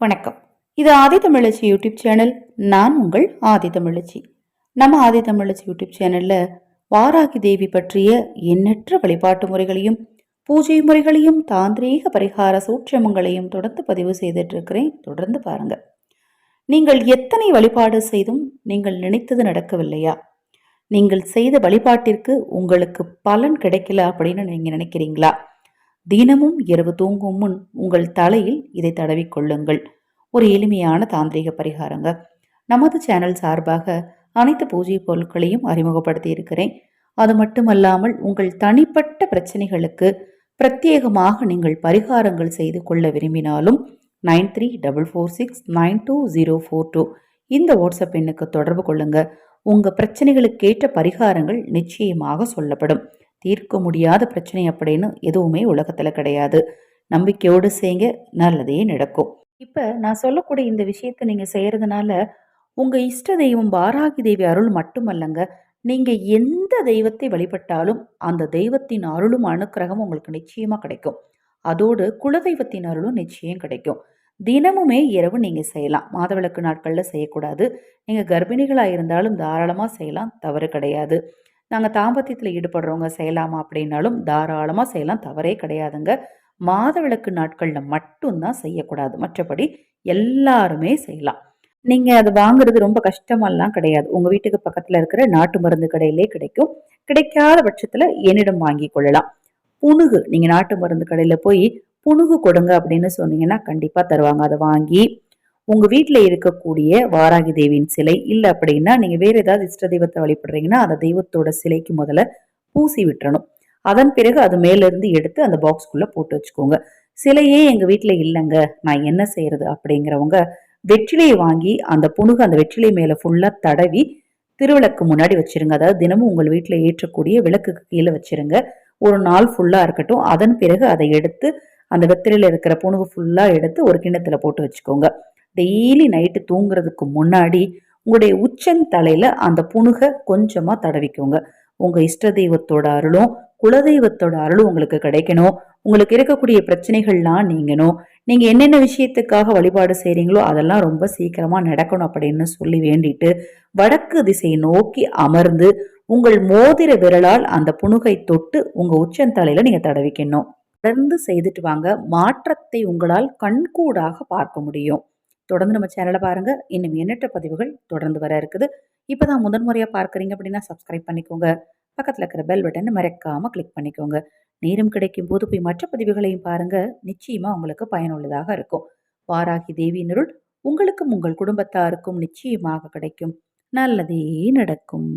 வணக்கம். இது ஆதி தமிழச்சி YouTube channel. நான் உங்கள் ஆதி தமிழச்சி. நம்ம ஆதி தமிழச்சி யூடியூப் சேனல்ல வாராகி தேவி பற்றிய எண்ணற்ற வழிபாட்டு முறைகளையும் பூஜை முறைகளையும் தாந்திரீக பரிகார சூட்சமங்களையும் தொடர்ந்து பதிவு செய்துட்டு இருக்கிறேன் தொடர்ந்து பாருங்க. நீங்கள் எத்தனை வழிபாடு செய்தும் நீங்கள் நினைத்தது நடக்கவில்லையா? நீங்கள் செய்த வழிபாட்டிற்கு உங்களுக்கு பலன் கிடைக்கல அப்படின்னு நீங்கள் நினைக்கிறீங்களா? தினமும் இரவு தூங்கும் முன் உங்கள் தலையில் இதை தடவிக்கொள்ளுங்கள் ஒரு எளிமையான தாந்திரிக பரிகாரங்க. நமது சேனல் சார்பாக அனைத்து பூஜை பொருட்களையும் அறிமுகப்படுத்தி இருக்கிறேன் அது மட்டுமல்லாமல் உங்கள் தனிப்பட்ட பிரச்சனைகளுக்கு பிரத்யேகமாக நீங்கள் பரிகாரங்கள் செய்து கொள்ள விரும்பினாலும் nine three double four six nine two zero four two இந்த வாட்ஸ்அப் எண்ணுக்கு தொடர்பு கொள்ளுங்க. உங்கள் பிரச்சனைகளுக்கேற்ற பரிகாரங்கள் நிச்சயமாக சொல்லப்படும். தீர்க்க முடியாத பிரச்சனை அப்படின்னு எதுவுமே உலகத்தில் கிடையாது. நம்பிக்கையோடு செய்யுங்க நல்லதே நடக்கும். இப்போ நான் சொல்லக்கூடிய இந்த விஷயத்தை நீங்கள் செய்கிறதுனால உங்கள் இஷ்ட தெய்வம் பாராகி தேவி அருள் மட்டுமல்லங்க நீங்கள் எந்த தெய்வத்தை வழிபட்டாலும் அந்த தெய்வத்தின் அருளும் அனுக்கிரகம் உங்களுக்கு நிச்சயமாக கிடைக்கும். அதோடு குலதெய்வத்தின் அருளும் நிச்சயம் கிடைக்கும். தினமுமே இரவு நீங்கள் செய்யலாம். மாதவிளக்கு நாட்களில் செய்யக்கூடாது. நீங்கள் கர்ப்பிணிகளாக இருந்தாலும் தாராளமாக செய்யலாம். தவறு கிடையாது. நாங்கள் தாம்பத்தியத்தில் ஈடுபடுறவங்க செய்யலாமா அப்படின்னாலும் தாராளமாக செய்யலாம். தவறே கிடையாதுங்க. மாதவிளக்கு நாட்களில் மட்டும்தான் செய்யக்கூடாது. மற்றபடி எல்லாருமே செய்யலாம். நீங்கள் அது வாங்குறது ரொம்ப கஷ்டமெல்லாம் கிடையாது. உங்கள் வீட்டுக்கு பக்கத்தில் இருக்கிற நாட்டு மருந்து கடையிலே கிடைக்கும். கிடைக்காத பட்சத்தில் என்னிடம் வாங்கி கொள்ளலாம். புணுகு நீங்கள் நாட்டு மருந்து கடையில் போய் புணுகு கொடுங்க அப்படின்னு சொன்னீங்கன்னா கண்டிப்பாக தருவாங்க. அதை வாங்கி உங்கள் வீட்டில் இருக்கக்கூடிய வாராகி தேவியின் சிலை இல்லை அப்படின்னா நீங்கள் வேறு ஏதாவது இஷ்ட தெய்வத்தை வழிபடுறீங்கன்னா அந்த தெய்வத்தோட சிலைக்கு முதல்ல பூசி விட்டுறணும். அதன் பிறகு அது மேலேருந்து எடுத்து அந்த பாக்ஸ்குள்ளே போட்டு வச்சுக்கோங்க. சிலையே எங்கள் வீட்டில் இல்லைங்க. நான் என்ன செய்யறது அப்படிங்கிறவங்க வெற்றிலையை வாங்கி அந்த புணுகு அந்த வெற்றிலை மேலே ஃபுல்லாக தடவி திருவிளக்கு முன்னாடி வச்சிருங்க. அதாவது தினமும் உங்கள் வீட்டில் ஏற்றக்கூடிய விளக்குக்கு கீழே வச்சிருங்க. ஒரு நாள் ஃபுல்லாக இருக்கட்டும். அதன் பிறகு அதை எடுத்து அந்த வெத்திரையில் இருக்கிற புணுகு ஃபுல்லாக எடுத்து ஒரு கிண்ணத்தில் போட்டு வச்சுக்கோங்க. டெய்லி நைட்டு தூங்குறதுக்கு முன்னாடி உங்களுடைய உச்சந்தலையில் அந்த புணுகை கொஞ்சமாக தடவிக்கோங்க. உங்கள் இஷ்ட தெய்வத்தோட அருளும் குலதெய்வத்தோட அருளும் உங்களுக்கு கிடைக்கணும். உங்களுக்கு இருக்கக்கூடிய பிரச்சனைகள்லாம் நீங்கணும். நீங்கள் என்னென்ன விஷயத்துக்காக வழிபாடு செய்கிறீங்களோ அதெல்லாம் ரொம்ப சீக்கிரமாக நடக்கணும் அப்படின்னு சொல்லி வேண்டிட்டு வடக்கு திசையை நோக்கி அமர்ந்து உங்கள் மோதிர விரலால் அந்த புணுகை தொட்டு உங்கள் உச்சந்தலையில் நீங்கள் தடவிக்கணும். தொடர்ந்து செய்துட்டு வாங்க. மாற்றத்தை உங்களால் கண்கூடாக பார்க்க முடியும். தொடர்ந்து நம்ம சேனலை பாருங்கள் இன்னும் எண்ணற்ற பதிவுகள் தொடர்ந்து வர இருக்குது. இப்போ தான் முதன்முறையாக பார்க்குறீங்க அப்படின்னா சப்ஸ்கிரைப் பண்ணிக்கோங்க. பக்கத்தில் இருக்கிற பெல் பட்டனை மறக்காமல் கிளிக் பண்ணிக்கோங்க. நேரம் கிடைக்கும் போது போய் மற்ற பதிவுகளையும் பாருங்கள் நிச்சயமாக உங்களுக்கு பயனுள்ளதாக இருக்கும். வாராகி தேவியினருள் உங்களுக்கும் உங்கள் குடும்பத்தாருக்கும் நிச்சயமாக கிடைக்கும். நல்லதே நடக்கும்.